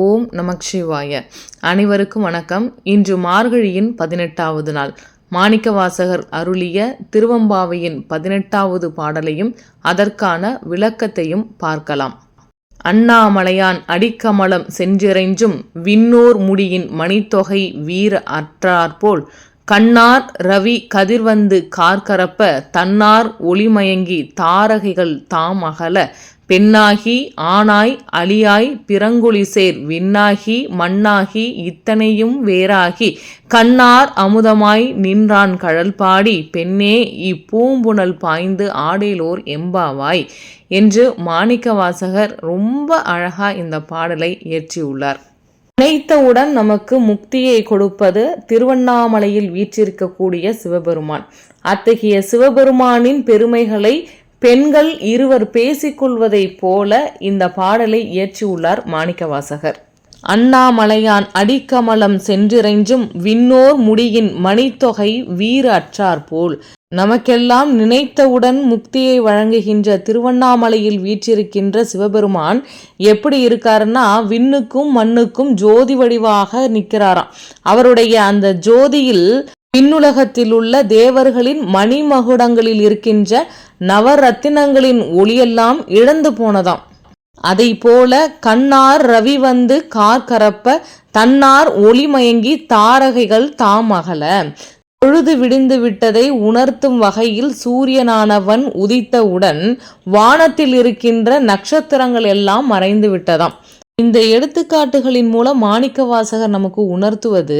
ஓம் நமக் சிவாய அனைவருக்கும் வணக்கம். இன்று மார்கழியின் பதினெட்டாவது நாள். மாணிக்கவாசகர் அருளிய திருவம்பாவையின் பதினெட்டாவது பாடலையும் அதற்கான விளக்கத்தையும் பார்க்கலாம். அண்ணாமலையான் அடிக்கமலம் சென்றிறைஞ்சும் விண்ணோர் முடியின் மணித்தொகை வீர அற்றாற்போல் கண்ணார் ரவி கதிர்வந்து கார்கரப்ப தன்னார் ஒளிமயங்கி தாரகைகள் தாம் அகல பெண்ணாகி ஆனாய் அழியாய் பிறங்குழிசேர் விண்ணாகி மண்ணாகி இத்தனையும் வேறாகி கண்ணார் அமுதமாய் நின்றான் கழல் பாடி பெண்ணே இப்பூம்புணல் பாய்ந்து ஆடேலோர் எம்பாவாய் என்று மாணிக்கவாசகர் ரொம்ப அழகா இந்த பாடலை இயற்றியுள்ளார். நினைத்தவுடன் நமக்கு முக்தியை கொடுப்பது திருவண்ணாமலையில் வீற்றிருக்கக்கூடிய சிவபெருமான். அத்தகைய சிவபெருமானின் பெருமைகளை பெண்கள் இருவர் பேசிக்கொள்வதைப் போல இந்த பாடலை இயற்றியுள்ளார் மாணிக்கவாசகர். அண்ணாமலையான் அடிக்கமலம் சென்றிறைஞ்சும் விண்ணோர் முடியின் மணித்தொகை வீர அற்றார் போல். நமக்கெல்லாம் நினைத்தவுடன் முக்தியை வழங்குகின்ற திருவண்ணாமலையில் வீற்றிருக்கின்ற சிவபெருமான் எப்படி இருக்காருன்னா விண்ணுக்கும் மண்ணுக்கும் ஜோதி வடிவாக நிற்கிறாராம். அவருடைய அந்த ஜோதியில் பின்னுலகத்தில் உள்ள தேவர்களின் மணிமகுடங்களில் இருக்கின்ற நவரத்தினங்களின் ஒளியெல்லாம் இழந்து போனதாம். அதை போல கண்ணார் ரவி வந்து கார் கரப்ப தன்னார் ஒளிமயங்கி தாரகைகள் தாம் அகல பொழுது விடிந்து விட்டதை உணர்த்தும் வகையில் சூரியனானவன் உதித்தவுடன் வானத்தில் இருக்கின்ற நட்சத்திரங்கள் எல்லாம் மறைந்து விட்டதாம். இந்த எடுத்துக்காட்டுகளின் மூலம் மாணிக்க வாசகர் நமக்கு உணர்த்துவது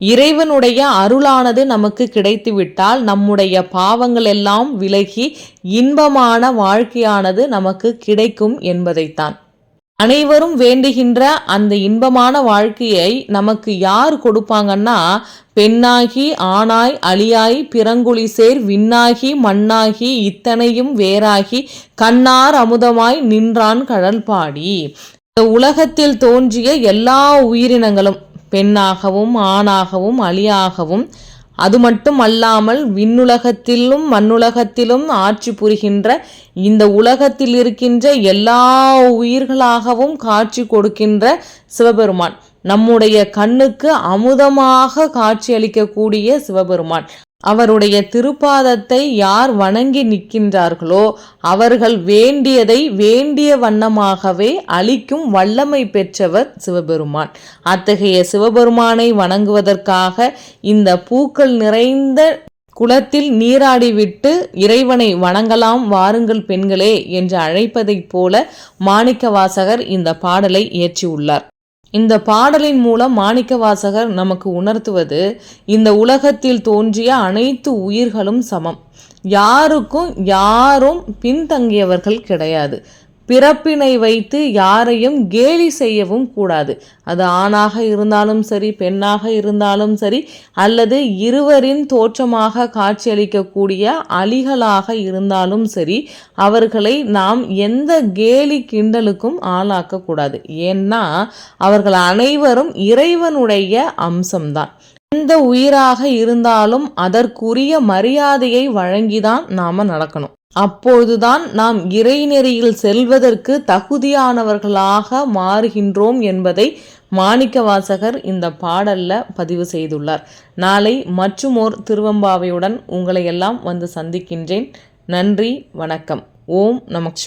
இறைவனுடைய அருளானது நமக்கு கிடைத்துவிட்டால் நம்முடைய பாவங்கள் எல்லாம் விலகி இன்பமான வாழ்க்கையானது நமக்கு கிடைக்கும் என்பதைத்தான். அனைவரும் வேண்டுகின்ற அந்த இன்பமான வாழ்க்கையை நமக்கு யார் கொடுப்பாங்கன்னா பெண்ணாகி ஆணாய் அழியாய் பிறங்குழி சேர் விண்ணாகி மண்ணாகி இத்தனையும் வேறாகி கண்ணார் அமுதமாய் நின்றான் கடல் பாடி உலகத்தில் தோன்றிய எல்லா உயிரினங்களும் பெண்ணாகவும் ஆணாகவும் அழியாகவும் அது மட்டும் அல்லாமல் விண்ணுலகத்திலும் மண்ணுலகத்திலும் ஆட்சி புரிகின்ற இந்த உலகத்தில் இருக்கின்ற எல்லா உயிர்களாகவும் காட்சி கொடுக்கின்ற சிவபெருமான். நம்முடைய கண்ணுக்கு அமுதமாக காட்சி அளிக்கக்கூடிய சிவபெருமான். அவருடைய திருப்பாதத்தை யார் வணங்கி நிற்கின்றார்களோ அவர்கள் வேண்டியதை வேண்டிய வண்ணமாகவே அளிக்கும் வல்லமை பெற்றவர் சிவபெருமான். அத்தகைய சிவபெருமானை வணங்குவதற்காக இந்த பூக்கள் நிறைந்த குளத்தில் நீராடிவிட்டு இறைவனை வணங்கலாம் வாருங்கள் பெண்களே என்று அழைப்பதைப் போல மாணிக்கவாசகர் இந்த பாடலை இயற்றியுள்ளார். இந்த பாடலின் மூலம் மாணிக்க வாசகர் நமக்கு உணர்த்துவது இந்த உலகத்தில் தோன்றிய அனைத்து உயிர்களும் சமம். யாருக்கும் யாரும் பின்தங்கியவர்கள் கிடையாது. பிறப்பினை வைத்து யாரையும் கேலி செய்யவும் கூடாது. அது ஆணாக இருந்தாலும் சரி பெண்ணாக இருந்தாலும் சரி அல்லது இருவரின் தோற்றமாக காட்சியளிக்கக்கூடிய அலிகளாக இருந்தாலும் சரி அவர்களை நாம் எந்த கேலி கிண்டலுக்கும் ஆளாக்கக்கூடாது. ஏன்னா அவர்கள் அனைவரும் இறைவனுடைய அம்சம்தான். எந்த உயிராக இருந்தாலும் அதற்குரிய மரியாதையை வழங்கிதான் நாம நடக்கணும். அப்போதுதான் நாம் இறைநெறியில் செல்வதற்கு தகுதியானவர்களாக மாறுகின்றோம் என்பதை மாணிக்கவாசகர் இந்த பாடல்ல பதிவு செய்துள்ளார். நாளை மற்றுமோர் திருவம்பாவையுடன் உங்களை எல்லாம் வந்து சந்திக்கின்றேன். நன்றி வணக்கம். ஓம் நமக்